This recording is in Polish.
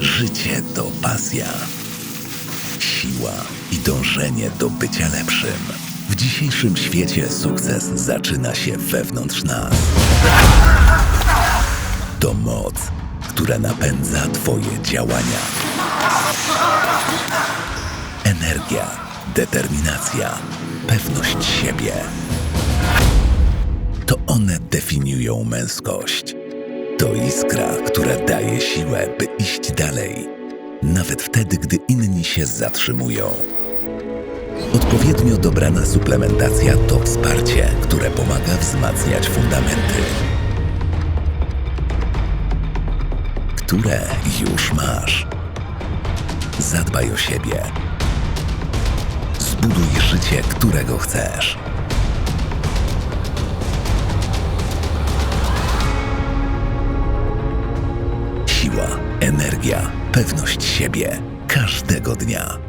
Życie to pasja, siła i dążenie do bycia lepszym. W dzisiejszym świecie sukces zaczyna się wewnątrz nas. To moc, która napędza Twoje działania. Energia, determinacja, pewność siebie. To one definiują męskość. To iskra, która daje siłę, by iść dalej, nawet wtedy, gdy inni się zatrzymują. Odpowiednio dobrana suplementacja to wsparcie, które pomaga wzmacniać fundamenty, które już masz. Zadbaj o siebie. Zbuduj życie, którego chcesz. Siła, energia, pewność siebie każdego dnia.